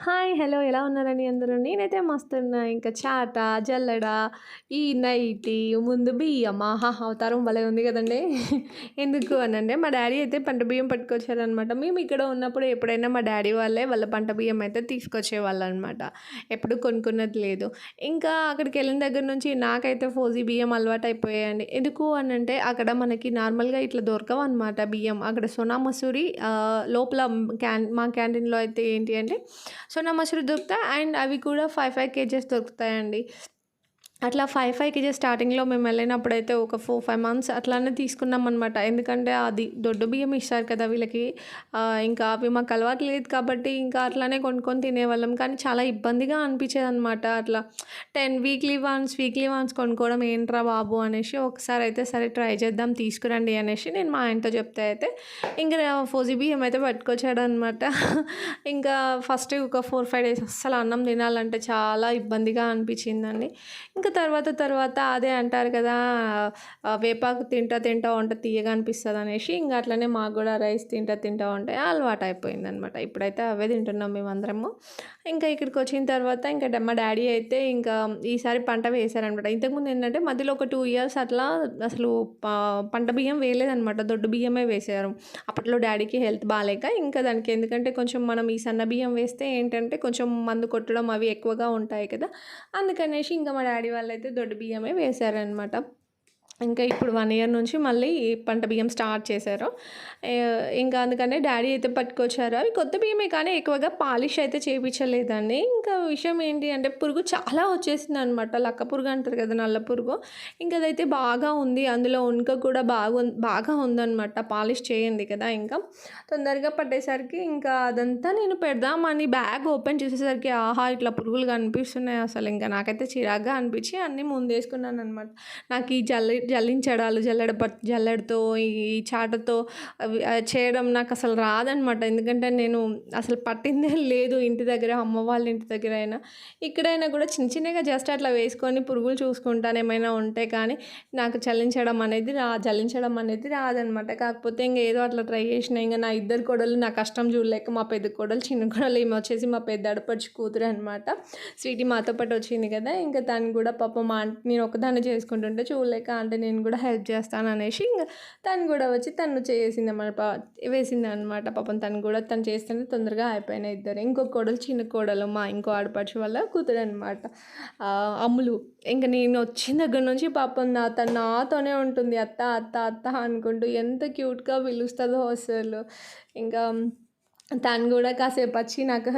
Hi hello ఎలా ఉన్నారని అందరూ? నేనైతే మస్తున్నా ఇంకా చాట జల్లడ ఈ నైటి ముందు బియ్యం ఆహా అవతారం భలే ఉంది కదండి. ఎందుకు అనంటే మా డాడీ అయితే పంట బియ్యం పట్టుకొచ్చారనమాట మేము ఇక్కడ ఉన్నప్పుడు ఎప్పుడైనా మా డాడీ వాళ్ళే వాళ్ళ పంట బియ్యం అయితే తీసుకొచ్చేవాళ్ళు అనమాట ఎప్పుడు కొనుక్కున్నది లేదు. ఇంకా అక్కడికి వెళ్ళిన దగ్గర నుంచి నాకైతే ఫోజీ బియ్యం అలవాటు అయిపోయాయండి ఎందుకు అనంటే అక్కడ మనకి నార్మల్గా ఇట్లా దొరకవు అనమాట బియ్యం. అక్కడ సోనా మసూరి లోపల క్యాన్ మా క్యాంటీన్లో అయితే ఏంటి అంటే సోనా మసూరి దొరుకుతాయి అండ్ అవి కూడా ఫైవ్ ఫైవ్ కేజెస్ దొరుకుతాయండి. అట్లా ఫైవ్ ఫైవ్ కేజీ స్టార్టింగ్లో మేము వెళ్ళినప్పుడైతే ఒక ఫోర్ ఫైవ్ మంత్స్ అట్లానే తీసుకున్నాం అనమాట ఎందుకంటే అది దొడ్డు బియ్యం ఇస్తారు కదా వీళ్ళకి. ఇంకా అవి మాకు అలవాటు లేదు కాబట్టి ఇంకా అట్లానే కొనుక్కొని తినేవాళ్ళం. కానీ చాలా ఇబ్బందిగా అనిపించేది అనమాట అట్లా. Ten weekly once weekly once కొనుక్కోవడం ఏంట్రా బాబు అనేసి ఒకసారి అయితే సరే ట్రై చేద్దాం తీసుకురండి అనేసి నేను మా ఆయనతో చెప్తే అయితే ఇంకా ఫోజీ బియ్యం అయితే పట్టుకొచ్చాడు అనమాట ఇంకా ఫస్ట్ ఒక ఫోర్ ఫైవ్ డేస్ అస్సలు అన్నం తినాలంటే చాలా ఇబ్బందిగా అనిపించిందండి. ఇంకా తర్వాత తర్వాత అదే అంటారు కదా వేపాకు తింటా తింటా ఉంటే తీయగా అనిపిస్తుంది అనేసి ఇంకా అట్లనే మాకు కూడా రైస్ తింటా తింటా ఉంటే అలవాటు అయిపోయింది అనమాట ఇప్పుడైతే అవే తింటున్నాం మేమందరము. ఇంకా ఇక్కడికి వచ్చిన తర్వాత ఇంకా మా డాడీ అయితే ఇంకా ఈసారి పంట వేశారనమాట. ఇంతకుముందు ఏంటంటే మధ్యలో ఒక టూ ఇయర్స్ అట్లా అసలు పంట బియ్యం వేయలేదనమాట. దొడ్డు బియ్యమే వేసారు. అప్పట్లో డాడీకి హెల్త్ బాగాలేక ఇంకా దానికి ఎందుకంటే కొంచెం మనం ఈ సన్న బియ్యం వేస్తే ఏంటంటే కొంచెం మందు కొట్టడం అవి ఎక్కువగా ఉంటాయి కదా అందుకనేసి ఇంకా మా డాడీ వాళ్ళు అయితే దొడ్డు బియ్యమే వేశారనమాట ఇంకా ఇప్పుడు వన్ ఇయర్ నుంచి మళ్ళీ ఈ పంట బియ్యం స్టార్ట్ చేశారు. ఇంకా అందుకనే డాడీ అయితే పట్టుకొచ్చారు. అవి కొత్త బియ్యమే కానీ ఎక్కువగా పాలిష్ అయితే చేయించలేదండి ఇంకా విషయం ఏంటి అంటే పురుగు చాలా వచ్చేసింది అనమాట లక్క పురుగు అంటారు కదా నల్ల పురుగు. ఇంకా అదైతే బాగా ఉంది. అందులో ఉనక కూడా బాగుంది బాగా ఉందన్నమాట. పాలిష్ చేయండి కదా ఇంకా. తొందరగా పట్టేసరికి ఇంకా అదంతా నేను పెడదామని బ్యాగ్ ఓపెన్ చేసేసరికి ఆహా ఇట్లా పురుగులు కనిపిస్తున్నాయి అసలు. ఇంకా నాకైతే చిరాగ్గా అనిపించి అన్నీ ముందేసుకున్నాను అనమాట నాకు ఈ జల్లి జల్లించడాలు జల్లెడ జల్లెడతో ఈ చాటతో అవి చేయడం నాకు అసలు రాదనమాట ఎందుకంటే నేను అసలు పట్టిందే లేదు ఇంటి దగ్గర అమ్మ వాళ్ళ ఇంటి దగ్గర అయినా. ఇక్కడైనా కూడా చిన్న చిన్నగా జస్ట్ అట్లా వేసుకొని పురుగులు చూసుకుంటాను ఏమైనా ఉంటే కానీ నాకు చల్లించడం అనేది రా జల్లించడం అనేది రాదనమాట కాకపోతే ఇంకా ఏదో అట్లా ట్రై చేసిన ఇంకా నా ఇద్దరు కొడలు నా కష్టం చూడలేక మా పెద్ద కొడలు చిన్న కొడలు ఏమి వచ్చేసి మా పెద్ద అడపడిచి కూతురు అనమాట స్వీటీ మాతో పాటు వచ్చింది కదా ఇంకా తను కూడా పాపం మా ఆంటీ నేను ఒకదాన్ని చేసుకుంటుంటే చూడలేక అంటే నేను కూడా హెల్ప్ చేస్తాను అనేసి ఇంకా తను కూడా వచ్చి తను చేసింది అన్నమాట వేసింది అనమాట పాపం తను కూడా తను చేస్తుంటే తొందరగా అయిపోయిన ఇద్దరు. ఇంకో కోడలు చిన్న కోడలు మా ఇంకో ఆడపడుచు వల్ల కూతురు అనమాట అమ్ములు. ఇంకా నేను వచ్చిన దగ్గర నుంచి పాపం నా తను నాతోనే ఉంటుంది. అత్త అత్త అత్త అనుకుంటూ ఎంత క్యూట్గా పిలుస్తుందో అసలు. ఇంకా తను కూడా కాసేపు వచ్చి నాకు